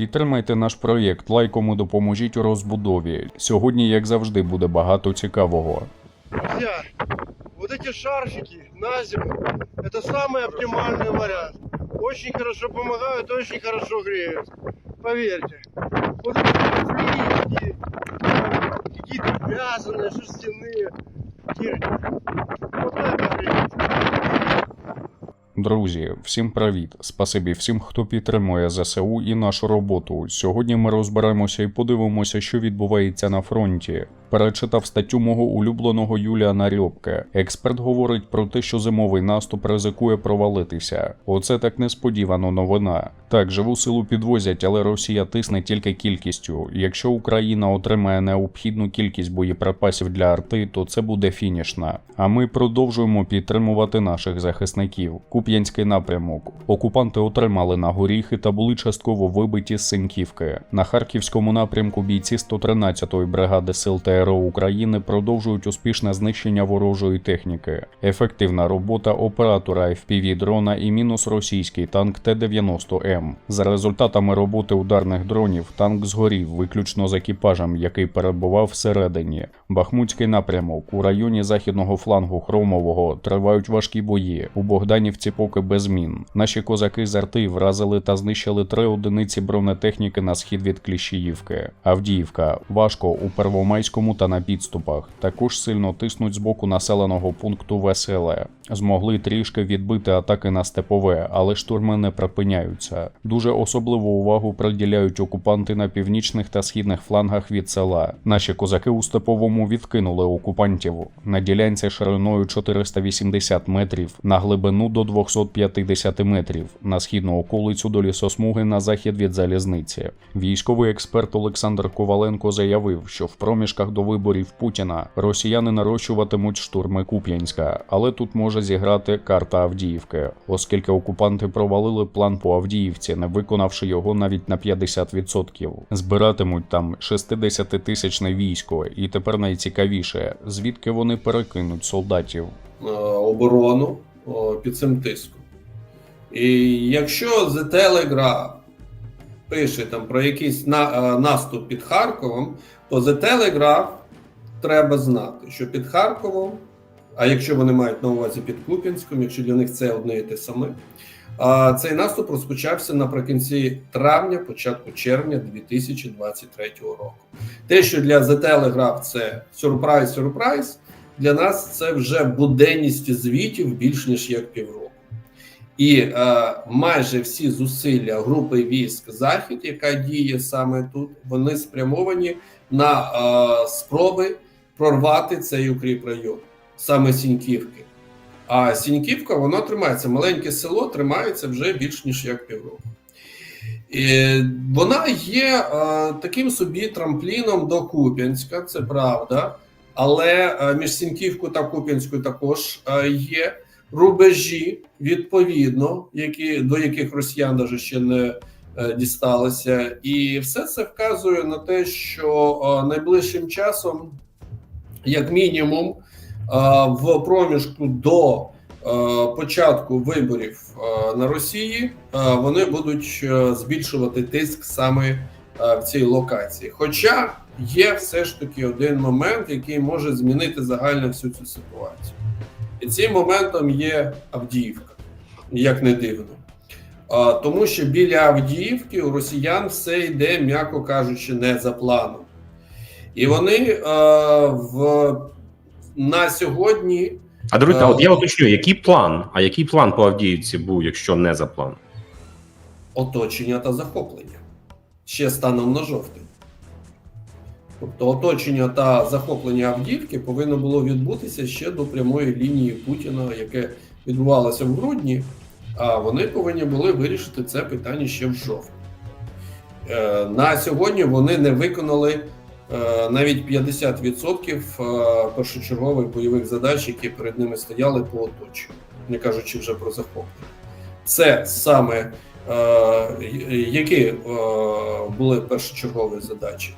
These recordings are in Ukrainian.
Підтримайте наш проєкт лайком і допоможіть у розбудові. Сьогодні, як завжди, буде багато цікавого. Друзья, вот эти шарфики на зиму, это самый оптимальный вариант. Очень хорошо помогают, очень хорошо греют. Поверьте. Вот эти флиски, какие-то вязаные, шерстяные. Кир, Вот это греет. Друзі, всім привіт! Спасибі всім, хто підтримує ЗСУ і нашу роботу. Сьогодні ми розберемося і подивимося, що відбувається на фронті. Перечитав статтю мого улюбленого Юліана Рьобке. Експерт говорить про те, що зимовий наступ ризикує провалитися. Оце так несподівано новина. Так, живу силу підвозять, але Росія тисне тільки кількістю. Якщо Україна отримає необхідну кількість боєприпасів для арти, то це буде фінішна. А ми продовжуємо підтримувати наших захисників. Куп'янський напрямок. Окупанти отримали на горіхи та були частково вибиті з Синьківки. На харківському напрямку бійці 113-ї бригади сил ТРО України продовжують успішне знищення ворожої техніки. Ефективна робота оператора FPV дрона і мінус російський танк Т-90М. За результатами роботи ударних дронів танк згорів виключно з екіпажем, який перебував всередині. Бахмутський напрямок у районі західного флангу Хромового тривають важкі бої. У Богданівці поки без змін. Наші козаки з арти вразили та знищили три одиниці бронетехніки на схід від Кліщіївки. Авдіївка важко у Первомайському та на підступах. Також сильно тиснуть з боку населеного пункту Веселе. Змогли трішки відбити атаки на степове, але штурми не припиняються. Дуже особливу увагу приділяють окупанти на північних та східних флангах від села. Наші козаки у степовому відкинули окупантів на ділянці шириною 480 метрів, на глибину до 250 метрів, на східну околицю до лісосмуги на захід від залізниці. Військовий експерт Олександр Коваленко заявив, що в проміжках до виборів Путіна росіяни нарощуватимуть штурми Куп'янська, але тут може зіграти карта Авдіївки, оскільки окупанти провалили план по Авдіївці, не виконавши його навіть на 50%. Збиратимуть там 60-тисячне військо, і тепер найцікавіше, звідки вони перекинуть солдатів. оборону о, під цим тиском. І якщо The Telegraph пише там про якийсь на, е, наступ під Харковом, то The Telegraph треба знати, що під Харковом, а якщо вони мають на увазі під Куп'янськом, якщо для них це одне і те саме, цей наступ розпочався наприкінці травня, початку червня 2023 року. Те, що для The Telegraph це сюрприз, сюрприз, для нас це вже буденність звітів більш ніж як півроку. І е, майже всі зусилля групи військ Захід, яка діє саме тут, вони спрямовані на е, спроби прорвати цей укріп район, саме Сіньківки. А Сіньківка воно тримається. Маленьке село тримається вже більш ніж як півроку. І вона є е, таким собі трампліном до Куп'янська, це правда. Але е, між Сіньківкою та Куп'янською також е, є рубежі, відповідно, які, до яких росіян даже ще не е, дісталися. І все це вказує на те, що найближчим часом, як мінімум, в проміжку до початку виборів на Росії вони будуть збільшувати тиск саме в цій локації. Хоча є все ж таки один момент, який може змінити загально всю цю ситуацію. І цим моментом є Авдіївка, як не дивно. А, тому що біля Авдіївки у росіян все йде, м'яко кажучи, не за планом. І вони а, в, на сьогодні А друзі, Е, от я уточню, який план? А який план по Авдіївці був, якщо не за план? оточення та захоплення ще станом на жовтень. Тобто оточення та захоплення Авдіївки повинно було відбутися ще до прямої лінії Путіна, яке відбувалося в грудні, а вони повинні були вирішити це питання ще в жовтні. Е, На сьогодні вони не виконали е, навіть 50% е, першочергових бойових задач, які перед ними стояли по оточенню, не кажучи вже про захоплення. Це саме які були першочергові задачі: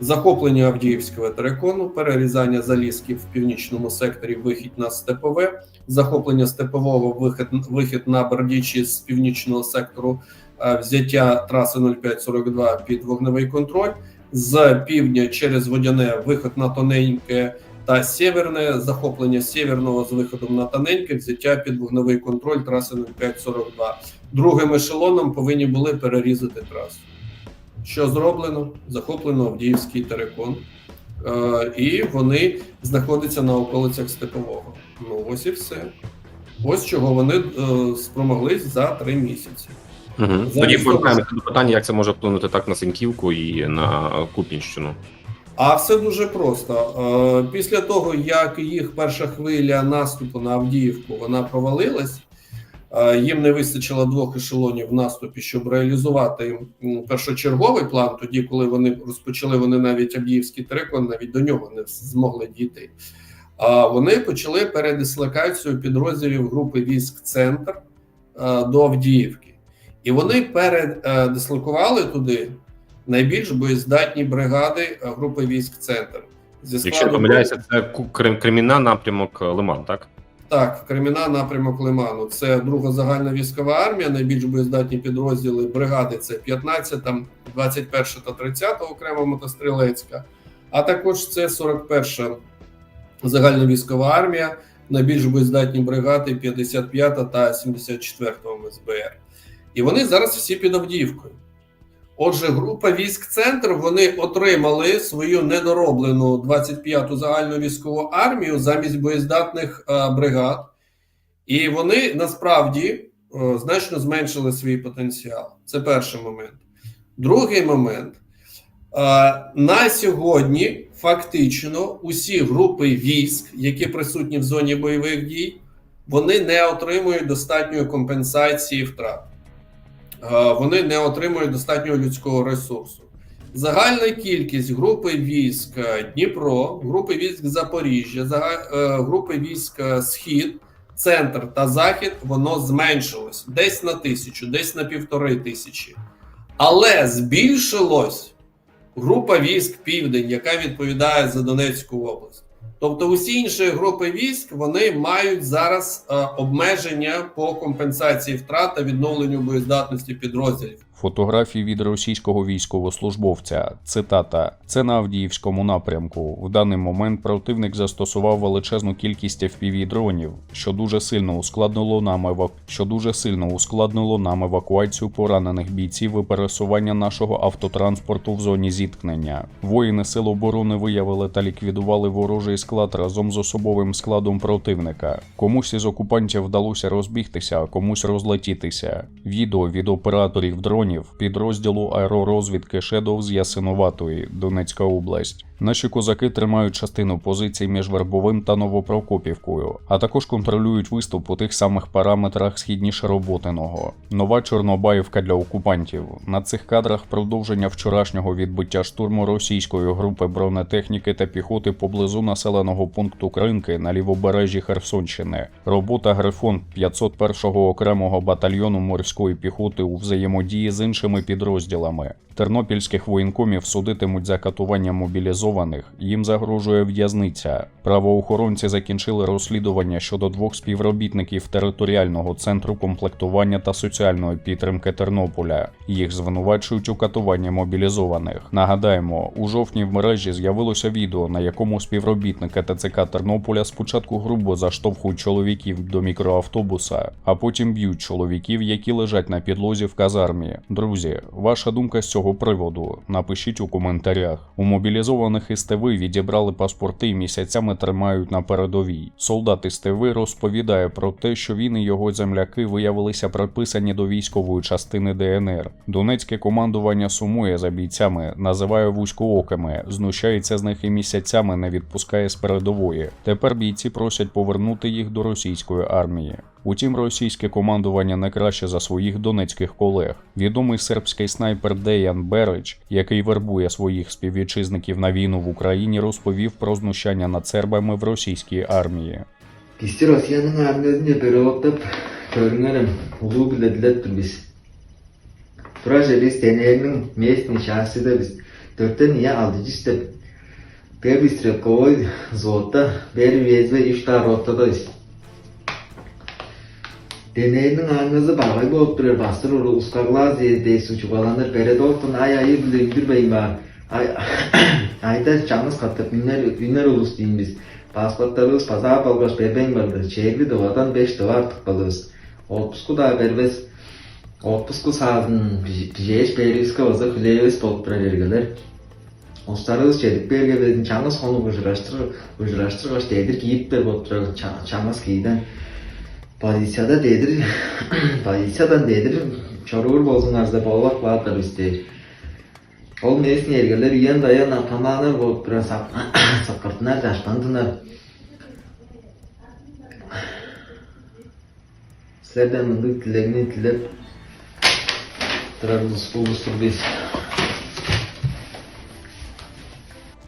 захоплення Авдіївського терикону, перерізання залізків в північному секторі, вихід на степове, захоплення степового вихід, вихід на Бердічі з північного сектору е, взяття траси 0542 під вогневий контроль. З півдня через водяне виход на тоненьке та сєверне захоплення сєверного з виходом на тоненьке, взяття під вогневий контроль траси 0542. Другим ешелоном повинні були перерізати трасу. Що зроблено? Захоплено Авдіївський терекон, е, і вони знаходяться на околицях Степового. Ну ось і все. Ось чого вони е, спромоглись за три місяці. Угу. Тоді повертаємося до питання, як це може вплинути так на Синьківку і на Купінщину. А все дуже просто. Е, Після того, як їх перша хвиля наступу на Авдіївку вона провалилась, е, їм не вистачило двох ешелонів в наступі, щоб реалізувати першочерговий план. Тоді, коли вони розпочали, вони навіть Авдіївський терекон, навіть до нього не змогли дійти. А вони почали передислокацію підрозділів групи військ Центр е, до Авдіївки. І вони передислокували туди найбільш боєздатні бригади е, групи військ Центр. Зі Якщо складу помиляюся, це Ку- Крим, Креміна напрямок е, Лиман, так? Так, Креміна, напрямок Лиману. Це друга загальна військова армія. Найбільш боєздатні підрозділи бригади це 15, 21 та 30 окрема мотострілецька, а також це 41 загальна військова армія. Найбільш боєздатні бригади 55 та 74 МСБР. І вони зараз всі під Авдіївкою. Отже, група військ Центр вони отримали свою недороблену 25-ту загальну військову армію замість боєздатних е, бригад, і вони насправді е, значно зменшили свій потенціал. Це перший момент. Другий момент. Е, на сьогодні фактично усі групи військ, які присутні в зоні бойових дій, вони не отримують достатньої компенсації втрат. Е, Вони не отримують достатнього людського ресурсу. Загальна кількість групи військ е, Дніпро, групи військ Запоріжжя, е, групи військ Схід, Центр та Захід воно зменшилось десь на тисячу, десь на півтори тисячі. Але збільшилось група військ Південь, яка відповідає за Донецьку область. Тобто, усі інші групи військ вони мають зараз е, обмеження по компенсації втрат та відновленню боєздатності підрозділів. Фотографії від російського військовослужбовця. Цитата: це на Авдіївському напрямку. В даний момент противник застосував величезну кількість fpv дронів, що дуже сильно ускладнило нам евак... що дуже сильно ускладнило нам евакуацію поранених бійців і пересування нашого автотранспорту в зоні зіткнення. Воїни сил оборони виявили та ліквідували ворожий склад разом з особовим складом противника. Комусь із окупантів вдалося розбігтися, а комусь розлетітися. Відео від операторів дронів підрозділу аеророзвідки Шедов з Ясиноватої, Донецька область. Наші козаки тримають частину позицій між Вербовим та Новопрокопівкою, а також контролюють виступ у тих самих параметрах східніше Роботиного. Нова Чорнобаївка для окупантів. На цих кадрах продовження вчорашнього відбиття штурму російської групи бронетехніки та піхоти поблизу населеного пункту Кринки на лівобережжі Херсонщини. Робота Грифон 501-го окремого батальйону морської піхоти у взаємодії з іншими підрозділами. Тернопільських воєнкомів судитимуть за катування мобілізованих. Їм загрожує в'язниця. Правоохоронці закінчили розслідування щодо двох співробітників територіального центру комплектування та соціальної підтримки Тернополя. Їх звинувачують у катуванні мобілізованих. Нагадаємо, у жовтні в мережі з'явилося відео, на якому співробітники ТЦК Тернополя спочатку грубо заштовхують чоловіків до мікроавтобуса, а потім б'ють чоловіків, які лежать на підлозі в казармі. Друзі, ваша думка з цього приводу? Напишіть у коментарях. У мобілізованих із відібрали паспорти і місяцями тримають на передовій. Солдат із розповідає про те, що він і його земляки виявилися приписані до військової частини ДНР. Донецьке командування сумує за бійцями, називає вузькоокими, знущається з них і місяцями не відпускає з передової. Тепер бійці просять повернути їх до російської армії. Утім, російське командування не краще за своїх донецьких колег. Відомий сербський снайпер Деян Берич, який вербує своїх співвітчизників на війну в Україні, розповів про знущання над сербами в російській армії. Кисти Россиянын армиясында переводтап көрүнгөнүм улуу билетилет биз. Тура же биз тенеринин местный шахсы да биз төрттөн ия алты жүз деп биз. Deneyinin ağınızı bağay bolup durar bastır ulu uskarlaz deysi uçubalanır Beredolfun ay ayı bile indirmeyin bana Ay, ayda canınız katıp günler, günler ulus deyin biz Pasportlarımız pazar balgaş bebeğin vardı Şehirli dovadan 5 dolar tıkbalıyız Otpusku da berbez Otpusku sağdın Pijeş beyriska oza hüleyeviz bolup durar ergeler Ostarız çedik belge bedin çanız konu gıcıraştır gıcıraştır dedir giyip bir bolup padişada dedir, padişadan dedir, çarur bozunarsa bolvak vardır üstü. Ол мээсин эргелер иен даян атаманы болуп бир сакыртынар жаштандынар. Силерден мындык тилегини тилеп турарбыз, угуштурбайсыз.